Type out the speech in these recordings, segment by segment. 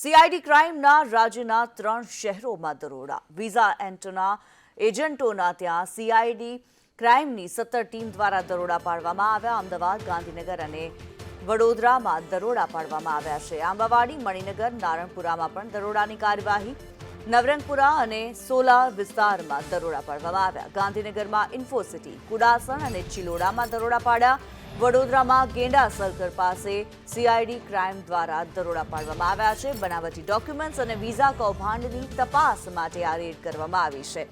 CID ક્રાઇમના રાજ્યના ત્રણ શહેરોમાં દરોડા. વિઝા એન્ટના એજન્ટોના ત્યાં સીઆઈડી ક્રાઇમની સત્તર ટીમ દ્વારા દરોડા પાડવામાં આવ્યા. અમદાવાદ, ગાંધીનગર અને વડોદરામાં દરોડા પાડવામાં આવ્યા છે. આંબાવાડી, મણિનગર, નારણપુરામાં પણ દરોડાની કાર્યવાહી નવરંગપુરા અને સોલા વિસ્તારમાં દરોડા પાડવામાં આવ્યા. ગાંધીનગરમાં ઇન્ફોસિટી, કુડાસણ અને ચિલોડામાં દરોડા પાડ્યા. વડોદરામાં ગેંડા સર્કલ પાસે સીઆઈડી ક્રાઇમ દ્વારા દરોડા પાડવામાં આવ્યા છે. બનાવટી ડોક્યુમેન્ટ્સ અને વિઝા કૌભાંડની તપાસ માટે આ રેડ કરવામાં આવી છે.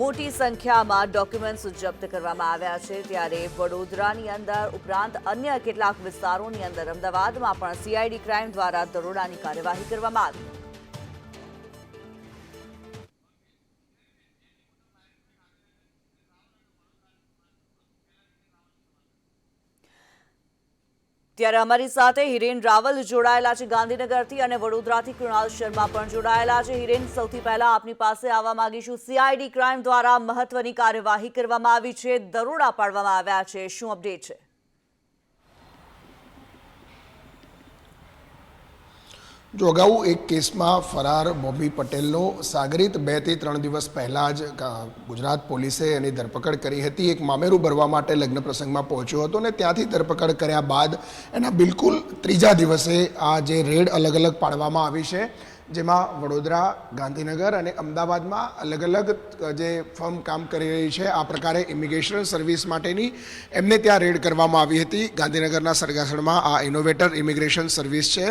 મોટી સંખ્યામાં ડોક્યુમેન્ટ્સ જપ્ત કરવામાં આવ્યા છે. ત્યારે વડોદરાની અંદર ઉપરાંત અન્ય કેટલાક વિસ્તારોની અંદર અમદાવાદમાં પણ સીઆઈડી ક્રાઇમ દ્વારા દરોડાની કાર્યવાહી કરવામાં આવી. ત્યારે અમારી સાથે હિરેન રાવલ જોડાયેલા છે ગાંધીનગરથી અને વડોદરાથી કૃણાલ શર્મા પણ જોડાયેલા છે. હિરેન, સૌથી પહેલા આપની પાસે આવવા માંગીશું. સીઆઈડી ક્રાઇમ દ્વારા મહત્વની કાર્યવાહી કરવામાં આવી છે, દરોડા પાડવામાં આવ્યા છે. શું અપડેટ છે? જો અગાઉ એક કેસમાં ફરાર બોબી પટેલનો સાગરિત બેથી ત્રણ દિવસ પહેલાં જ ગુજરાત પોલીસે એની ધરપકડ કરી હતી. એક મામેરું ભરવા માટે લગ્ન પ્રસંગમાં પહોંચ્યો હતો અને ત્યાંથી ધરપકડ કર્યા બાદ એના બિલકુલ ત્રીજા દિવસે આ જે રેડ અલગ અલગ પાડવામાં આવી છે, જેમાં વડોદરા, ગાંધીનગર અને અમદાવાદમાં અલગ અલગ જે ફર્મ કામ કરી રહી છે, આ પ્રકારે ઇમિગ્રેશન સર્વિસ માટેની એમને ત્યાં રેડ કરવામાં આવી હતી. ગાંધીનગરના સરગાસણમાં આ ઇનોવેટર ઇમિગ્રેશન સર્વિસ છે.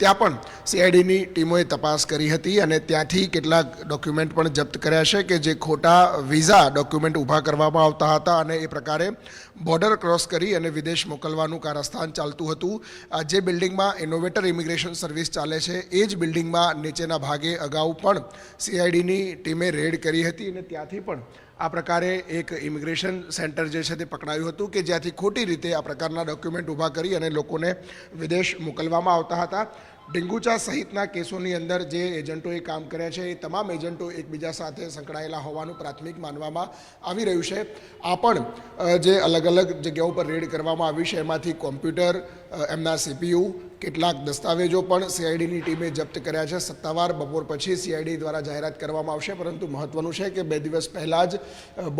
ત્યાં પણ સીઆઈડીની ટીમોએ તપાસ કરી હતી અને ત્યાંથી કેટલાક ડોક્યુમેન્ટ પણ જપ્ત કર્યા છે કે જે ખોટા વિઝા ડોક્યુમેન્ટ ઊભા કરવામાં આવતા હતા અને એ પ્રકારે બોર્ડર ક્રોસ કરી અને વિદેશ મોકલવાનું કારસ્થાન ચાલતું હતું. જે બિલ્ડિંગમાં ઇનોવેટર ઇમિગ્રેશન સર્વિસ ચાલે છે, એ જ બિલ્ડિંગમાં નીચેના ભાગે અગાઉ પણ સીઆઈડીની ટીમે રેડ કરી હતી અને ત્યાંથી પણ આ પ્રકારે એક ઇમિગ્રેશન સેન્ટર જે છે તે પકડાયું હતું કે જ્યાંથી ખોટી રીતે આ પ્રકારના ડોક્યુમેન્ટ ઊભા કરી અને લોકોને વિદેશ મોકલવામાં આવતા હતા. ડેન્ગુચા સહિતના કેસોની અંદર જે એજન્ટોએ કામ કર્યા છે એ તમામ એજન્ટો એકબીજા સાથે સંકળાયેલા હોવાનું પ્રાથમિક માનવામાં આવી રહ્યું છે. આ પણ જે અલગ અલગ જગ્યાઓ પર રેડ કરવામાં આવી છે, એમાંથી કોમ્પ્યુટર એમના સીપીયુ કેટલાક દસ્તાવેજો પણ સીઆઈડીની ટીમે જપ્ત કર્યા છે. સત્તાવાર બપોર પછી સીઆઈડી દ્વારા જાહેરાત કરવામાં આવશે. પરંતુ મહત્વનું છે કે બે દિવસ પહેલાં જ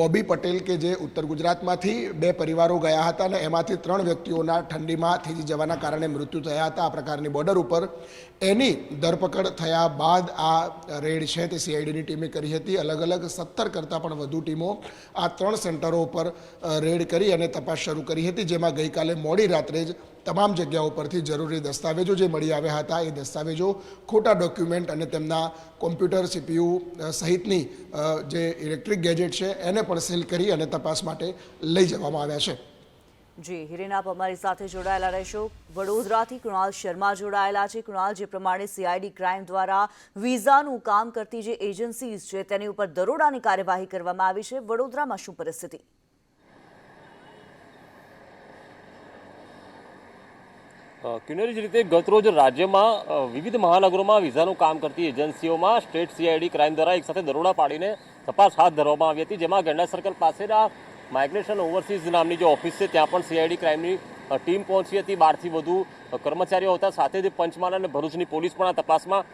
બોબી પટેલ કે જે ઉત્તર ગુજરાતમાંથી બે પરિવારો ગયા હતા અને એમાંથી ત્રણ વ્યક્તિઓના ઠંડીમાં થીજી જવાના કારણે મૃત્યુ થયા હતા. આ પ્રકારની બોર્ડર ઉપર એની ધરપકડ થયા બાદ આ રેડ છે તે સીઆઈડીની ટીમે કરી હતી. અલગ અલગ સત્તર કરતાં પણ વધુ ટીમો આ ત્રણ સેન્ટરો ઉપર રેડ કરી અને તપાસ શરૂ કરી હતી, જેમાં ગઈકાલે મોડી રાત્રે જ તમામ જગ્યાઓ પરથી જરૂરી દસ્તાવેજો જે મળી આવ્યા હતા એ દસ્તાવેજો, ખોટા ડોક્યુમેન્ટ અને તેમના કોમ્પ્યુટર, સીપીયુ સહિતની જે ઇલેક્ટ્રિક ગેજેટ છે એને પણ સીલ કરી અને તપાસ માટે લઈ જવામાં આવ્યા છે. જી, હિરેન અમારી સાથે જોડાયેલા રહેશો. વડોદરાથી કૃણાલ શર્મા જોડાયેલા છે. કૃણાલ, જે પ્રમાણે સીઆઈડી ક્રાઇમ દ્વારા વિઝાનું કામ કરતી જે એજન્સીઝ છે, તેની ઉપર દરોડાની કાર્યવાહી કરવામાં આવી છે. વડોદરામાં શું પરિસ્થિતિ? કિન્નરી જ રીતે ગતરોજ રાજ્યમાં વિવિધ મહાનગરોમાં વિઝાનું કામ કરતી એજન્સીઓમાં સ્ટેટ સીઆઈડી ક્રાઇમ દ્વારા એક સાથે દરોડા પાડીને તપાસ હાથ ધરવામાં આવી હતી, જેમાં ગેંડા સર્કલ પાસેના માઇગ્રેશન ઓવરસીઝ નામની જે ઓફિસ છે, ત્યાં પણ સીઆઈડી ક્રાઇમની ટીમ પહોંચી હતી. બારથી વધુ કર્મચારીઓ હતા, સાથે જ પંચમહાલ અને ભરૂચની પોલીસ પણ આ તપાસમાં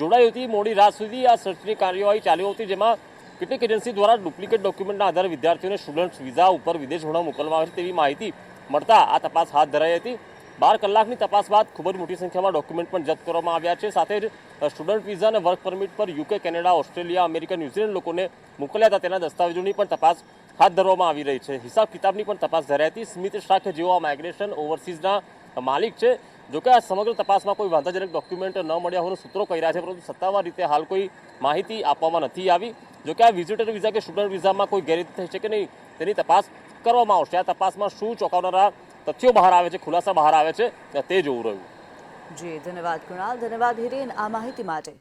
જોડાઈ હતી. મોડી રાત સુધી આ સર્ચની કાર્યવાહી ચાલી હતી, જેમાં કેટલીક એજન્સી દ્વારા ડુપ્લિકેટ ડોક્યુમેન્ટના આધારે વિદ્યાર્થીઓને સ્ટુડન્ટ વિઝા ઉપર વિદેશ ભણવા મોકલવામાં આવે છે તેવી માહિતી મળતા આ તપાસ હાથ ધરાઈ હતી. બાર કલાકની તપાસ બાદ ખૂબ જ મોટી સંખ્યામાં ડોક્યુમેન્ટ પણ જપ્ત કરવામાં આવ્યા છે. સાથે જ સ્ટુડન્ટ વિઝા અને વર્ક પરમિટ પર UK, Canada, Australia, America, New Zealand લોકોને મોકલ્યા હતા. તેના દસ્તાવેજોની પણ તપાસ હાથ ધરવામાં આવી રહી છે. હિસાબ કિતાબની પણ તપાસ ધરાઈ હતી. સ્મિત શાખ જેઓ માઇગ્રેશન ઓવરસીઝના માલિક છે. જોકે આ સમગ્ર તપાસમાં કોઈ વાંધાજનક ડોક્યુમેન્ટ ન મળ્યા હોવાનું સૂત્રો કહી રહ્યા છે, પરંતુ સત્તાવાર રીતે હાલ કોઈ માહિતી આપવામાં નથી આવી. જોકે આ વિઝિટર વિઝા કે સ્ટુડન્ટ વિઝામાં કોઈ ગેરરીતિ થઈ છે કે નહીં, તેની તપાસ કરવામાં આવશે. આ તપાસમાં શું ચોંકાવનારા તથ્યો બહાર આવે છે, ખુલાસા બહાર આવે છે, તે જોવું રહ્યું. જી, ધન્યવાદ કૃણાલ, ધન્યવાદ હિરેન આ માહિતી માટે.